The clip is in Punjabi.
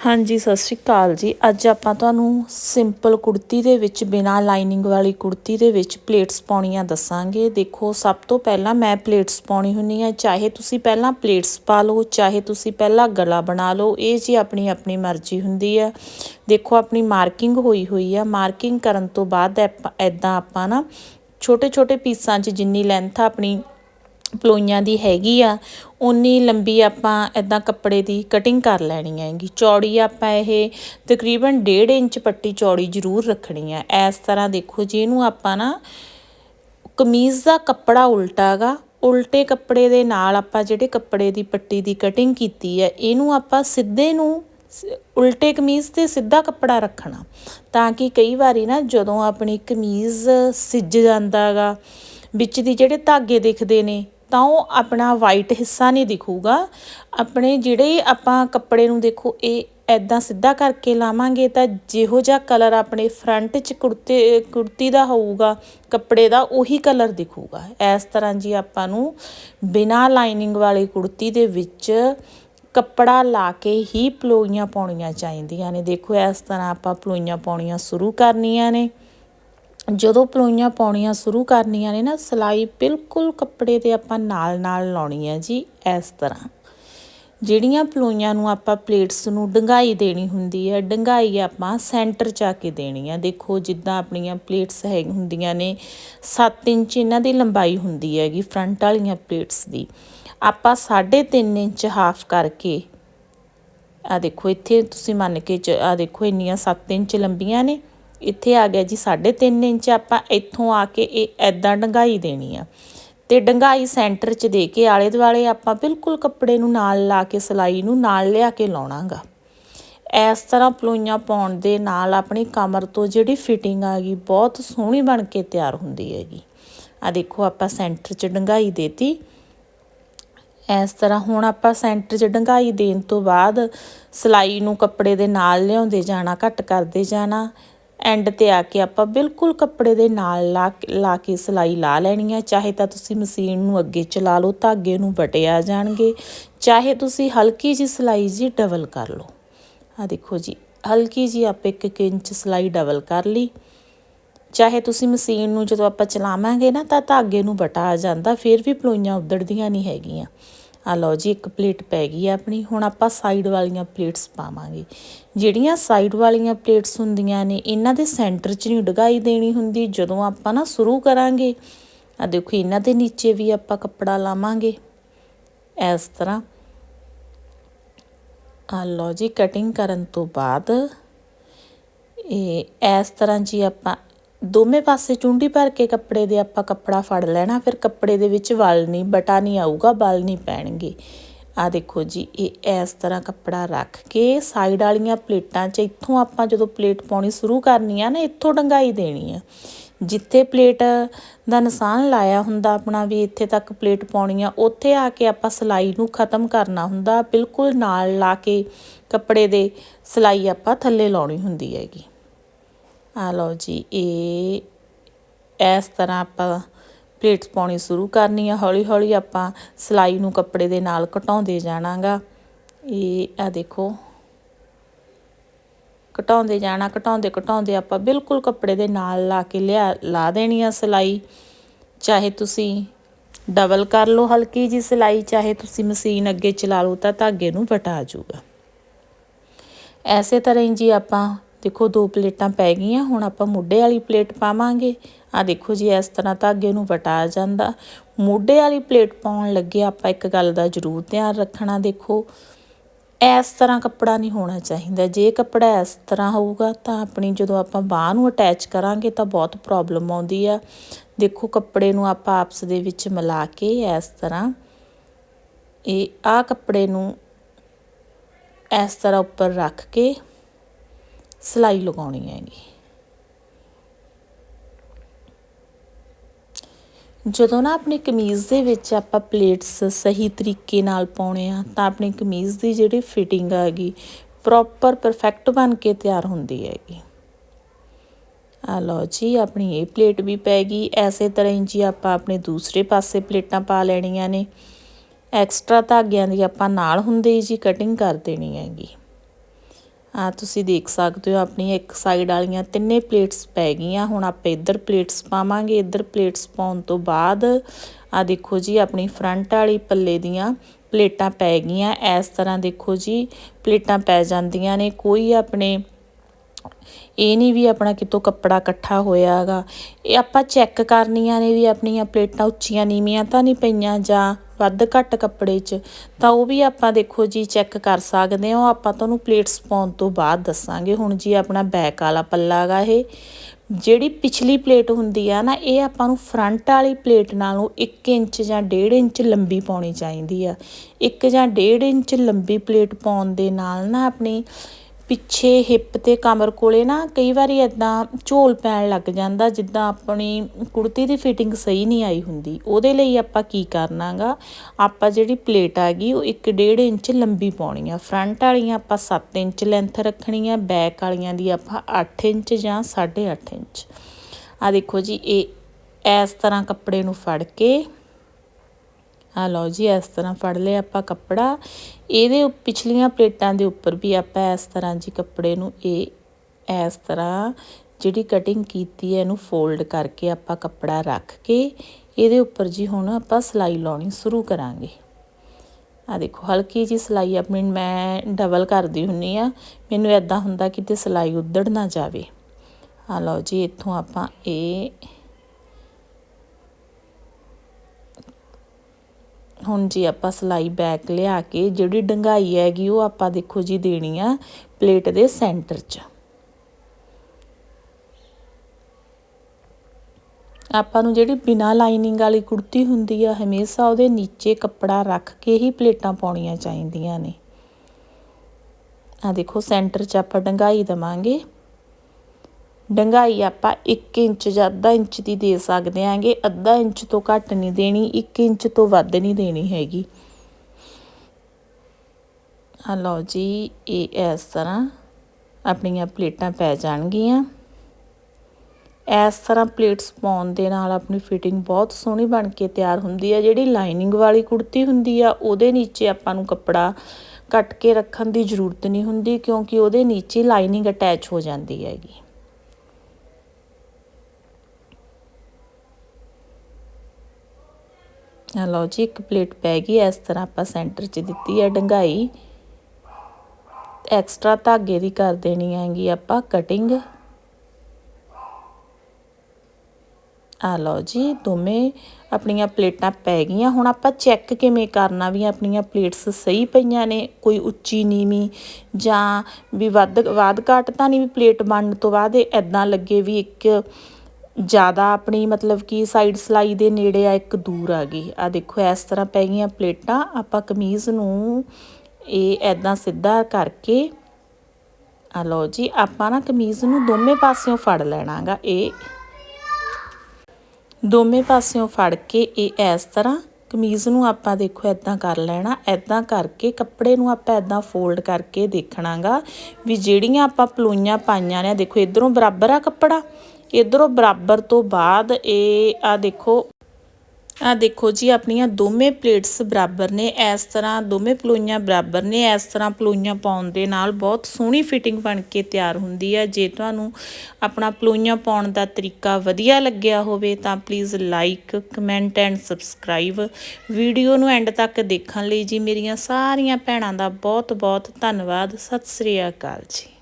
ਹਾਂਜੀ, ਸਤਿ ਸ਼੍ਰੀ ਅਕਾਲ ਜੀ। ਅੱਜ ਆਪਾਂ ਤੁਹਾਨੂੰ ਸਿੰਪਲ ਕੁੜਤੀ ਦੇ ਵਿੱਚ ਬਿਨਾ ਲਾਈਨਿੰਗ ਵਾਲੀ ਕੁੜਤੀ ਦੇ ਵਿੱਚ ਪਲੇਟਸ ਪਾਉਣੀਆਂ ਦੱਸਾਂਗੇ। ਦੇਖੋ, ਸਭ ਤੋਂ ਪਹਿਲਾਂ ਮੈਂ ਪਲੇਟਸ ਪਾਉਣੀ ਹੁੰਨੀ ਆ। ਚਾਹੇ ਤੁਸੀਂ ਪਹਿਲਾਂ ਪਲੇਟਸ ਪਾ ਲਓ, ਚਾਹੇ ਤੁਸੀਂ ਪਹਿਲਾਂ ਗਲਾ ਬਣਾ ਲਓ, ਇਹ ਜੀ ਆਪਣੀ ਆਪਣੀ ਮਰਜ਼ੀ ਹੁੰਦੀ ਆ। ਦੇਖੋ, ਆਪਣੀ ਮਾਰਕਿੰਗ ਹੋਈ ਹੋਈ ਆ। ਮਾਰਕਿੰਗ ਕਰਨ ਤੋਂ ਬਾਅਦ ਐਦਾਂ ਆਪਾਂ ਨਾ ਛੋਟੇ ਛੋਟੇ ਪੀਸਾਂ 'ਚ ਜਿੰਨੀ ਲੈਂਥ ਆਪਣੀ ਪਲੋਈਆਂ ਦੀ ਹੈਗੀ ਆ ਉਨੀ ਲੰਬੀ ਆਪਾਂ ਇੱਦਾਂ ਕੱਪੜੇ ਦੀ ਕਟਿੰਗ ਕਰ ਲੈਣੀ ਹੈਗੀ। ਚੌੜੀ ਆਪਾਂ ਇਹ ਤਕਰੀਬਨ ਡੇਢ ਇੰਚ ਪੱਟੀ ਚੌੜੀ ਜ਼ਰੂਰ ਰੱਖਣੀ ਹੈ ਇਸ ਤਰ੍ਹਾਂ ਦੇਖੋ ਜੀ, ਇਹਨੂੰ ਆਪਾਂ ਨਾ ਕਮੀਜ਼ ਦਾ ਕੱਪੜਾ ਉਲਟਾਗਾ ਉਲਟੇ ਕੱਪੜੇ ਦੇ ਨਾਲ ਆਪਾਂ ਜਿਹੜੇ ਕੱਪੜੇ ਦੀ ਪੱਟੀ ਦੀ ਕਟਿੰਗ ਕੀਤੀ ਹੈ ਇਹਨੂੰ ਆਪਾਂ ਸਿੱਧੇ ਨੂੰ ਉਲਟੇ ਕਮੀਜ਼ ਤੇ ਸਿੱਧਾ ਕੱਪੜਾ ਰੱਖਣਾ। ਤਾਂ ਕਿ ਕਈ ਵਾਰੀ ਨਾ ਜਦੋਂ ਆਪਣੀ ਕਮੀਜ਼ ਸਿੱਜ ਜਾਂਦਾਗਾ ਵਿੱਚ ਦੀ ਜਿਹੜੇ ਧਾਗੇ ਦਿਖਦੇ ਨੇ ਤਾਂ ਉਹ ਆਪਣਾ ਵਾਈਟ ਹਿੱਸਾ ਨਹੀਂ ਦਿਖੂਗਾ। ਆਪਣੇ ਜਿਹੜੇ ਆਪਾਂ ਕੱਪੜੇ ਨੂੰ ਦੇਖੋ, ਇਹ ਐਦਾਂ ਸਿੱਧਾ ਕਰਕੇ ਲਾਵਾਂਗੇ ਤਾਂ ਜਿਹੋ ਜਿਹਾ ਕਲਰ ਆਪਣੇ ਫਰੰਟ 'ਚ ਕੁੜਤੇ, ਕੁੜਤੀ ਦਾ ਹੋਊਗਾ, ਕੱਪੜੇ ਦਾ ਉਹੀ ਕਲਰ ਦਿਖੂਗਾ। ਇਸ ਤਰ੍ਹਾਂ ਜੀ ਆਪਾਂ ਨੂੰ ਬਿਨਾ ਲਾਈਨਿੰਗ ਵਾਲੀ ਕੁੜਤੀ ਦੇ ਵਿੱਚ ਕੱਪੜਾ ਲਾ ਕੇ ਹੀ ਪਲੋਈਆਂ ਪਾਉਣੀਆਂ ਚਾਹੀਦੀਆਂ ਨੇ। ਦੇਖੋ, ਇਸ ਤਰ੍ਹਾਂ ਆਪਾਂ ਪਲੋਈਆਂ ਪਾਉਣੀਆਂ ਸ਼ੁਰੂ ਕਰਨੀਆਂ ਨੇ। ਜਦੋਂ ਪਲੋਈਆਂ ਪਾਉਣੀਆਂ ਸ਼ੁਰੂ ਕਰਨੀਆਂ ਨੇ ਨਾ, ਸਿਲਾਈ ਬਿਲਕੁਲ ਕੱਪੜੇ ਤੇ ਆਪਾਂ ਨਾਲ ਨਾਲ ਲਾਉਣੀ ਹੈ ਜੀ, ਇਸ ਤਰ੍ਹਾਂ। ਜਿਹੜੀਆਂ ਪਲੋਈਆਂ ਨੂੰ ਆਪਾਂ ਪਲੇਟਸ ਨੂੰ ਡੰਗਾਈ ਦੇਣੀ ਹੁੰਦੀ ਹੈ ਡੰਗਾਈ ਆਪਾਂ ਸੈਂਟਰ 'ਚ ਆ ਕੇ ਦੇਣੀ ਆ। ਦੇਖੋ ਜਿੱਦਾਂ ਆਪਣੀਆਂ ਪਲੇਟਸ ਹੈ ਹੁੰਦੀਆਂ ਨੇ 7 ਇੰਚ ਇਹਨਾਂ ਦੀ ਲੰਬਾਈ ਹੁੰਦੀ ਹੈਗੀ ਫਰੰਟ ਵਾਲੀਆਂ ਪਲੇਟਸ ਦੀ। ਆਪਾਂ 3.5 ਇੰਚ ਹਾਫ ਕਰਕੇ ਆ ਦੇਖੋ ਇੱਥੇ ਤੁਸੀਂ ਮੰਨ ਕੇ ਆ ਦੇਖੋ ਇੰਨੀਆਂ 7 ਇੰਚ ਲੰਬੀਆਂ ਨੇ ਇੱਥੇ ਆ ਗਿਆ ਜੀ 3.5 ਇੰਚ ਆਪਾਂ ਇੱਥੋਂ ਆ ਕੇ ਇਹ ਐਦਾਂ ਡੰਗਾਈ ਦੇਣੀ ਆ। ਤੇ ਡੰਗਾਈ ਸੈਂਟਰ 'ਚ ਦੇ ਕੇ ਆਲੇ ਦੁਆਲੇ ਆਪਾਂ ਬਿਲਕੁਲ ਕੱਪੜੇ ਨੂੰ ਨਾਲ ਲਾ ਕੇ, ਸਲਾਈ ਨੂੰ ਨਾਲ ਲਿਆ ਕੇ ਲਾਉਣਾਗਾ। ਇਸ ਤਰ੍ਹਾਂ ਪਲੋਈਆਂ ਪਾਉਣ ਦੇ ਨਾਲ ਆਪਣੀ ਕਮਰ ਤੋਂ ਜਿਹੜੀ ਫਿਟਿੰਗ ਆ ਗਈ, ਬਹੁਤ ਸੋਹਣੀ ਬਣ ਕੇ ਤਿਆਰ ਹੁੰਦੀ ਹੈਗੀ। ਆ ਦੇਖੋ ਆਪਾਂ ਸੈਂਟਰ 'ਚ ਡੰਗਾਈ ਦੇਤੀ। ਇਸ ਤਰ੍ਹਾਂ ਹੁਣ ਆਪਾਂ ਸੈਂਟਰ 'ਚ ਡੰਗਾਈ ਦੇਣ ਤੋਂ ਬਾਅਦ ਸਲਾਈ ਨੂੰ ਕੱਪੜੇ ਦੇ ਨਾਲ ਲਿਆਉਂਦੇ ਜਾਣਾ, ਘੱਟ ਕਰਦੇ ਜਾਣਾ। ਐਂਡ ਤੇ ਆ ਕੇ ਆਪਾਂ ਬਿਲਕੁਲ ਕੱਪੜੇ ਦੇ ਨਾਲ ਲਾ ਲਾ ਕੇ ਸਿਲਾਈ ਲਾ ਲੈਣੀ ਹੈ ਚਾਹੇ ਤਾਂ ਤੁਸੀਂ ਮਸ਼ੀਨ ਨੂੰ ਅੱਗੇ ਚਲਾ ਲਓ, ਧਾਗੇ ਨੂੰ ਵਟਿਆ ਜਾਣਗੇ। ਚਾਹੇ ਤੁਸੀਂ ਹਲਕੀ ਜੀ ਸਿਲਾਈ ਜੀ ਡਬਲ ਕਰ ਲਓ। ਆ ਦੇਖੋ ਜੀ, ਹਲਕੀ ਜੀ ਆਪਾਂ 1 ਇੰਚ ਸਿਲਾਈ ਡਬਲ ਕਰ ਲਈ। ਚਾਹੇ ਤੁਸੀਂ ਮਸ਼ੀਨ ਨੂੰ ਜਦੋਂ ਆਪਾਂ ਚਲਾਵਾਂਗੇ ਨਾ, ਤਾਂ ਧਾਗੇ ਨੂੰ ਵਟਾ ਆ ਜਾਂਦਾ, ਫਿਰ ਵੀ ਪਲੋਈਆਂ ਉਧੜਦੀਆਂ ਨਹੀਂ ਹੈਗੀਆਂ। ਆ ਲਓ ਜੀ, ਇੱਕ ਪਲੇਟ ਪੈ ਗਈ ਆ ਆਪਣੀ। ਹੁਣ ਆਪਾਂ ਸਾਈਡ ਵਾਲੀਆਂ ਪਲੇਟਸ ਪਾਵਾਂਗੇ। ਜਿਹੜੀਆਂ ਸਾਈਡ ਵਾਲੀਆਂ ਪਲੇਟਸ ਹੁੰਦੀਆਂ ਨੇ, ਇਹਨਾਂ ਦੇ ਸੈਂਟਰ 'ਚ ਨਹੀਂ ਡਗਾਈ ਦੇਣੀ ਹੁੰਦੀ। ਜਦੋਂ ਆਪਾਂ ਨਾ ਸ਼ੁਰੂ ਕਰਾਂਗੇ, ਆ ਦੇਖੋ, ਇਹਨਾਂ ਦੇ ਨੀਚੇ ਵੀ ਆਪਾਂ ਕੱਪੜਾ ਲਾਵਾਂਗੇ। ਇਸ ਤਰ੍ਹਾਂ। ਆ ਲਓ ਜੀ ਕਟਿੰਗ ਕਰਨ ਤੋਂ ਬਾਅਦ ਇਹ ਇਸ ਤਰ੍ਹਾਂ ਜੀ ਆਪਾਂ ਦੋਵੇਂ ਪਾਸੇ ਚੁੰਡੀ ਭਰ ਕੇ ਕੱਪੜੇ ਦੇ ਆਪਾਂ ਕੱਪੜਾ ਫੜ ਲੈਣਾ, ਫਿਰ ਕੱਪੜੇ ਦੇ ਵਿੱਚ ਵਲ ਨਹੀਂ, ਬਟਾ ਨਹੀਂ ਆਊਗਾ, ਵਲ ਨਹੀਂ ਪੈਣਗੇ। ਆ ਦੇਖੋ ਜੀ, ਇਹ ਇਸ ਤਰ੍ਹਾਂ ਕੱਪੜਾ ਰੱਖ ਕੇ ਸਾਈਡ ਵਾਲੀਆਂ ਪਲੇਟਾਂ 'ਚ ਇੱਥੋਂ ਆਪਾਂ ਜਦੋਂ ਪਲੇਟ ਪਾਉਣੀ ਸ਼ੁਰੂ ਕਰਨੀ ਆ ਨਾ, ਇੱਥੋਂ ਡੰਗਾਈ ਦੇਣੀ ਆ। ਜਿੱਥੇ ਪਲੇਟ ਦਾ ਨਿਸ਼ਾਨ ਲਾਇਆ ਹੁੰਦਾ ਆਪਣਾ ਵੀ ਇੱਥੇ ਤੱਕ ਪਲੇਟ ਪਾਉਣੀ ਆ, ਉੱਥੇ ਆ ਕੇ ਆਪਾਂ ਸਲਾਈ ਨੂੰ ਖਤਮ ਕਰਨਾ ਹੁੰਦਾ। ਬਿਲਕੁਲ ਨਾਲ ਲਾ ਕੇ ਕੱਪੜੇ ਦੇ ਸਲਾਈ ਆਪਾਂ ਥੱਲੇ ਲਾਉਣੀ ਹੁੰਦੀ ਹੈਗੀ। ਆ ਲਓ ਜੀ, ਇਹ ਇਸ ਤਰ੍ਹਾਂ ਆਪਾਂ ਪਲੇਟਸ ਪਾਉਣੀ ਸ਼ੁਰੂ ਕਰਨੀ ਆ। ਹੌਲੀ ਹੌਲੀ ਆਪਾਂ ਸਲਾਈ ਨੂੰ ਕੱਪੜੇ ਦੇ ਨਾਲ ਘਟਾਉਂਦੇ ਜਾਣਾਗਾ। ਇਹ ਆ ਦੇਖੋ। ਘਟਾਉਂਦੇ ਜਾਣਾ ਘਟਾਉਂਦੇ ਘਟਾਉਂਦੇ ਆਪਾਂ ਬਿਲਕੁਲ ਕੱਪੜੇ ਦੇ ਨਾਲ ਲਾ ਕੇ ਲਿਆ, ਲਾ ਦੇਣੀ ਆ ਸਲਾਈ। ਚਾਹੇ ਤੁਸੀਂ ਡਬਲ ਕਰ ਲਓ ਹਲਕੀ ਜੀ ਸਲਾਈ, ਚਾਹੇ ਤੁਸੀਂ ਮਸ਼ੀਨ ਅੱਗੇ ਚਲਾ ਲਓ ਤਾਂ ਧਾਗੇ ਨੂੰ ਵਟਾ ਜਾਊਗਾ ਐਸੇ ਤਰ੍ਹਾਂ ਹੀ ਜੀ ਆਪਾਂ ਦੇਖੋ ਦੋ ਪਲੇਟਾਂ ਪੈ ਗਈਆਂ, ਹੁਣ ਆਪਾਂ ਮੁੱਢੇ ਵਾਲੀ ਪਲੇਟ ਪਾਵਾਂਗੇ। ਆ ਦੇਖੋ ਜੀ, ਇਸ ਤਰ੍ਹਾਂ ਧਾਗੇ ਨੂੰ ਵਟਾ ਜਾਂਦਾ। ਮੁੱਢੇ ਵਾਲੀ ਪਲੇਟ ਪਾਉਣ ਲੱਗੇ ਆਪਾਂ ਇੱਕ ਗੱਲ ਦਾ ਜ਼ਰੂਰ ਧਿਆਨ ਰੱਖਣਾ, ਦੇਖੋ। ਇਸ ਤਰ੍ਹਾਂ ਕੱਪੜਾ ਨਹੀਂ ਹੋਣਾ ਚਾਹੀਦਾ। ਜੇ ਕੱਪੜਾ ਇਸ ਤਰ੍ਹਾਂ ਹੋਊਗਾ, ਤਾਂ ਆਪਣੀ ਜਦੋਂ ਆਪਾਂ ਬਾਹ ਨੂੰ ਅਟੈਚ ਕਰਾਂਗੇ, ਤਾਂ ਬਹੁਤ ਪ੍ਰੋਬਲਮ ਆਉਂਦੀ ਆ। ਦੇਖੋ, ਕੱਪੜੇ ਨੂੰ ਆਪਾਂ ਆਪਸ ਦੇ ਵਿੱਚ ਮਿਲਾ ਕੇ ਇਸ ਤਰ੍ਹਾਂ ਇਹ ਆ ਕੱਪੜੇ ਨੂੰ ਇਸ ਤਰ੍ਹਾਂ ਉੱਪਰ ਰੱਖ ਕੇ ਸਿਲਾਈ ਲਗਾਉਣੀ ਹੈਗੀ। ਜਦੋਂ ਨਾ ਆਪਣੀ ਕਮੀਜ਼ ਦੇ ਵਿੱਚ ਆਪਾਂ ਪਲੇਟਸ ਸਹੀ ਤਰੀਕੇ ਨਾਲ ਪਾਉਣੇ ਆ, ਤਾਂ ਆਪਣੀ ਕਮੀਜ਼ ਦੀ ਜਿਹੜੀ ਫਿਟਿੰਗ ਆਗੀ ਪ੍ਰੋਪਰ ਪਰਫੈਕਟ ਬਣ ਕੇ ਤਿਆਰ ਹੁੰਦੀ ਹੈਗੀ। ਆ ਲਓ ਜੀ, ਆਪਣੀ ਇਹ ਪਲੇਟ ਵੀ ਪੈ ਗਈ। ਐਸੇ ਤਰ੍ਹਾਂ ਹੀ ਜੀ ਆਪਾਂ ਆਪਣੇ ਦੂਸਰੇ ਪਾਸੇ ਪਲੇਟਾਂ ਪਾ ਲੈਣੀਆਂ ਨੇ। ਐਕਸਟਰਾ ਧਾਗਿਆਂ ਦੀ ਆਪਾਂ ਨਾਲ ਹੁੰਦੇ ਹੀ ਜੀ ਕਟਿੰਗ ਕਰ ਦੇਣੀ ਹੈਗੀ। ਆ, ਤੁਸੀਂ ਦੇਖ ਸਕਦੇ ਹੋ ਆਪਣੀ ਇੱਕ ਸਾਈਡ ਵਾਲੀਆਂ ਤਿੰਨੇ ਪਲੇਟਸ ਪੈ ਗਈਆਂ। ਹੁਣ ਆਪਾਂ ਇੱਧਰ ਪਲੇਟਸ ਪਾਵਾਂਗੇ। ਇੱਧਰ ਪਲੇਟਸ ਪਾਉਣ ਤੋਂ ਬਾਅਦ ਆ ਦੇਖੋ ਜੀ, ਆਪਣੀ ਫਰੰਟ ਵਾਲੀ ਪੱਲੇ ਦੀਆਂ ਪਲੇਟਾਂ ਪੈ ਗਈਆਂ। ਇਸ ਤਰ੍ਹਾਂ ਦੇਖੋ ਜੀ ਪਲੇਟਾਂ ਪੈ ਜਾਂਦੀਆਂ ਨੇ। ਕੋਈ ਆਪਣੇ, ਇਹ ਨਹੀਂ ਵੀ ਆਪਣਾ ਕਿਤੋਂ ਕੱਪੜਾ ਇਕੱਠਾ ਹੋਇਆਗਾ ਇਹ ਆਪਾਂ ਚੈੱਕ ਕਰਨੀਆਂ ਨੇ ਵੀ ਆਪਣੀਆਂ ਪਲੇਟਾਂ ਉੱਚੀਆਂ ਨੀਵੀਆਂ ਤਾਂ ਨਹੀਂ ਪਈਆਂ ਜਾਂ ਵੱਧ ਘੱਟ ਕੱਪੜੇ 'ਚ, ਤਾਂ ਉਹ ਵੀ ਆਪਾਂ ਦੇਖੋ ਜੀ ਚੈੱਕ ਕਰ ਸਕਦੇ ਹਾਂ। ਆਪਾਂ ਤੁਹਾਨੂੰ ਪਲੇਟਸ ਪਾਉਣ ਤੋਂ ਬਾਅਦ ਦੱਸਾਂਗੇ। ਹੁਣ ਜੀ ਆਪਣਾ ਬੈਕ ਵਾਲਾ ਪੱਲਾ ਗਾ ਇਹ। ਜਿਹੜੀ ਪਿਛਲੀ ਪਲੇਟ ਹੁੰਦੀ ਆ ਨਾ, ਇਹ ਆਪਾਂ ਨੂੰ ਫਰੰਟ ਵਾਲੀ ਪਲੇਟ ਨਾਲੋਂ 1 ਇੰਚ ਜਾਂ 1.5 ਇੰਚ ਲੰਬੀ ਪਾਉਣੀ ਚਾਹੀਦੀ ਆ। 1 ਜਾਂ 1.5 ਇੰਚ ਲੰਬੀ ਪਲੇਟ ਪਾਉਣ ਦੇ ਨਾਲ ਨਾ ਆਪਣੀ ਪਿੱਛੇ ਹਿੱਪ ਤੇ ਕਮਰ ਕੋਲੇ ਨਾ ਕਈ ਵਾਰੀ ਇਦਾਂ ਝੋਲ ਪੈਣ ਲੱਗ ਜਾਂਦਾ, ਜਿੱਦਾਂ ਆਪਣੀ ਕੁੜਤੀ ਦੀ ਫਿਟਿੰਗ ਸਹੀ ਨਹੀਂ ਆਈ ਹੁੰਦੀ। ਉਹਦੇ ਲਈ ਆਪਾਂ ਕੀ ਕਰਨਾਗਾ, ਆਪਾਂ ਜਿਹੜੀ ਪਲੇਟ ਆ ਗਈ ਉਹ 1.5 ਇੰਚ ਲੰਬੀ ਪਾਉਣੀ ਆ। ਫਰੰਟ ਵਾਲੀਆਂ ਆਪਾਂ 7 ਇੰਚ ਲੈਂਥ ਰੱਖਣੀ ਆ ਬੈਕ ਵਾਲੀਆਂ ਦੀ ਆਪਾਂ 8 ਇੰਚ ਜਾਂ 8.5 ਇੰਚ। ਆ ਦੇਖੋ ਜੀ, ਇਹ ਇਸ ਤਰ੍ਹਾਂ ਕੱਪੜੇ ਨੂੰ ਫੜ ਕੇ ਆ ਲਓ ਜੀ, ਇਸ ਤਰ੍ਹਾਂ ਫੜ ਲਿਆ ਆਪਾਂ ਕੱਪੜਾ। ਇਹਦੇ ਪਿਛਲੀਆਂ ਪਲੇਟਾਂ ਦੇ ਉੱਪਰ ਵੀ ਆਪਾਂ ਇਸ ਤਰ੍ਹਾਂ ਜੀ ਕੱਪੜੇ ਨੂੰ ਇਹ, ਇਸ ਤਰ੍ਹਾਂ ਜਿਹੜੀ ਕਟਿੰਗ ਕੀਤੀ ਹੈ, ਇਹਨੂੰ ਫੋਲਡ ਕਰਕੇ ਆਪਾਂ ਕੱਪੜਾ ਰੱਖ ਕੇ ਇਹਦੇ ਉੱਪਰ ਜੀ ਹੁਣ ਆਪਾਂ ਸਲਾਈ ਲਾਉਣੀ ਸ਼ੁਰੂ ਕਰਾਂਗੇ। ਆ ਦੇਖੋ, ਹਲਕੀ ਜੀ ਸਲਾਈ ਆਪਣੀ, ਮੈਂ ਡਬਲ ਕਰਦੀ ਹੁੰਨੀ ਆ। ਮੈਨੂੰ ਐਦਾਂ ਹੁੰਦਾ ਕਿ ਤੇ ਸਲਾਈ ਉੱਧੜ ਨਾ ਜਾਵੇ। ਆ ਲਓ ਜੀ, ਇੱਥੋਂ ਆਪਾਂ ਇਹ ਹੁਣ ਜੀ ਆਪਾਂ ਸਲਾਈ ਬੈਕ ਲਿਆ ਕੇ ਜਿਹੜੀ ਡੰਗਾਈ ਹੈਗੀ ਉਹ ਆਪਾਂ ਦੇਖੋ ਜੀ ਦੇਣੀ ਆ ਪਲੇਟ ਦੇ ਸੈਂਟਰ 'ਚ। ਆਪਾਂ ਨੂੰ ਜਿਹੜੀ ਬਿਨਾ ਲਾਈਨਿੰਗ ਵਾਲੀ ਕੁੜਤੀ ਹੁੰਦੀ ਆ, ਹਮੇਸ਼ਾ ਉਹਦੇ ਨੀਚੇ ਕੱਪੜਾ ਰੱਖ ਕੇ ਹੀ ਪਲੇਟਾਂ ਪਾਉਣੀਆਂ ਚਾਹੀਦੀਆਂ ਨੇ। ਆ ਦੇਖੋ ਸੈਂਟਰ 'ਚ ਆਪਾਂ ਡੰਗਾਈ ਦਵਾਂਗੇ। ਡੰਗਾਈ ਆਪਾਂ 1 ਇੰਚ ਜਾਂ ਅੱਧਾ ਇੰਚ ਦੀ ਦੇ ਸਕਦੇ ਆਂਗੇ ਅੱਧਾ ਇੰਚ ਤੋਂ ਘੱਟ ਨਹੀਂ ਦੇਣੀ 1 ਇੰਚ ਤੋਂ ਵੱਧ ਨਹੀਂ ਦੇਣੀ ਹੈਗੀ। ਆ ਲਓ ਜੀ, ਇਹ ਇਸ ਤਰ੍ਹਾਂ ਆਪਣੀਆਂ ਪਲੇਟਾਂ ਪੈ ਜਾਣਗੀਆਂ। ਇਸ ਤਰ੍ਹਾਂ ਪਲੇਟਸ ਪਾਉਣ ਦੇ ਨਾਲ ਆਪਣੀ ਫਿਟਿੰਗ ਬਹੁਤ ਸੋਹਣੀ ਬਣ ਕੇ ਤਿਆਰ ਹੁੰਦੀ ਹੈ ਜਿਹੜੀ ਲਾਈਨਿੰਗ ਵਾਲੀ ਕੁੜਤੀ ਹੁੰਦੀ ਆ, ਉਹਦੇ ਨੀਚੇ ਆਪਾਂ ਨੂੰ ਕੱਪੜਾ ਕੱਟ ਕੇ ਰੱਖਣ ਦੀ ਜ਼ਰੂਰਤ ਨਹੀਂ ਹੁੰਦੀ, ਕਿਉਂਕਿ ਉਹਦੇ ਨੀਚੇ ਲਾਈਨਿੰਗ ਅਟੈਚ ਹੋ ਜਾਂਦੀ ਹੈਗੀ। ਆ ਲਓ ਜੀ, ਇੱਕ ਪਲੇਟ ਪੈ ਗਈ। ਇਸ ਤਰ੍ਹਾਂ ਆਪਾਂ ਸੈਂਟਰ 'ਚ ਦਿੱਤੀ ਹੈ ਡੰਗਾਈ। ਐਕਸਟਰਾ ਧਾਗੇ ਦੀ ਕਰ ਦੇਣੀ ਹੈਗੀ ਆਪਾਂ ਕਟਿੰਗ। ਆ ਲਓ ਜੀ, ਦੋਵੇਂ ਆਪਣੀਆਂ ਪਲੇਟਾਂ ਪੈ ਗਈਆਂ। ਹੁਣ ਆਪਾਂ ਚੈੱਕ ਕਿਵੇਂ ਕਰਨਾ ਵੀ ਆਪਣੀਆਂ ਪਲੇਟਸ ਸਹੀ ਪਈਆਂ ਨੇ, ਕੋਈ ਉੱਚੀ, ਨੀਵੀਂ, ਜਾਂ ਵੀ ਵੱਧ, ਵਾਧ ਘਾਟ ਤਾਂ ਨਹੀਂ ਵੀ ਪਲੇਟ ਬਣਨ ਤੋਂ ਬਾਅਦ ਇਹ ਲੱਗੇ ਵੀ ਇੱਕ ਜ਼ਿਆਦਾ ਆਪਣੀ ਮਤਲਬ ਕਿ ਸਾਈਡ ਸਲਾਈ ਦੇ ਨੇੜੇ ਆ, ਇੱਕ ਦੂਰ ਆ ਗਈ। ਆ ਦੇਖੋ, ਇਸ ਤਰ੍ਹਾਂ ਪੈ ਗਈਆਂ ਪਲੇਟਾਂ। ਆਪਾਂ ਕਮੀਜ਼ ਨੂੰ ਇਹ ਐਦਾਂ ਸਿੱਧਾ ਕਰਕੇ ਆ ਲਓ ਜੀ, ਆਪਾਂ ਨਾ ਕਮੀਜ਼ ਨੂੰ ਦੋਵੇਂ ਪਾਸਿਓਂ ਫੜ ਲੈਣਾਗਾ। ਇਹ ਦੋਵੇਂ ਪਾਸਿਓਂ ਫੜ ਕੇ ਇਹ ਇਸ ਤਰ੍ਹਾਂ ਕਮੀਜ਼ ਨੂੰ ਆਪਾਂ ਦੇਖੋ ਐਦਾਂ ਕਰ ਲੈਣਾ ਐਦਾਂ ਕਰਕੇ ਕੱਪੜੇ ਨੂੰ ਆਪਾਂ ਐਦਾਂ ਫੋਲਡ ਕਰਕੇ ਦੇਖਣਾਗਾ ਵੀ ਜਿਹੜੀਆਂ ਆਪਾਂ ਪਲੋਈਆਂ ਪਾਈਆਂ ਨੇ, ਦੇਖੋ ਇਧਰੋਂ ਬਰਾਬਰ ਆ ਕੱਪੜਾ, ਇਧਰੋਂ ਬਰਾਬਰ ਤੋਂ ਬਾਅਦ ਇਹ ਆ ਦੇਖੋ ਆ ਦੇਖੋ ਜੀ, ਆਪਣੀਆਂ ਦੋਵੇਂ ਪਲੇਟਸ ਬਰਾਬਰ ਨੇ। ਇਸ ਤਰ੍ਹਾਂ ਦੋਵੇਂ ਪਲੋਈਆਂ ਬਰਾਬਰ ਨੇ। ਇਸ ਤਰ੍ਹਾਂ ਪਲੋਈਆਂ ਪਾਉਣ ਦੇ ਨਾਲ ਬਹੁਤ ਸੋਹਣੀ ਫਿਟਿੰਗ ਬਣ ਕੇ ਤਿਆਰ ਹੁੰਦੀ ਹੈ ਜੇ ਤੁਹਾਨੂੰ ਆਪਣਾ ਪਲੋਈਆਂ ਪਾਉਣ ਦਾ ਤਰੀਕਾ ਵਧੀਆ ਲੱਗਿਆ ਹੋਵੇ, ਤਾਂ please like comment and subscribe video ਨੂੰ ਐਂਡ ਤੱਕ ਦੇਖਣ ਲਈ ਜੀ, ਮੇਰੀਆਂ ਸਾਰੀਆਂ ਭੈਣਾਂ ਦਾ ਬਹੁਤ ਬਹੁਤ ਧੰਨਵਾਦ। ਸਤਿ ਸ੍ਰੀ ਅਕਾਲ ਜੀ।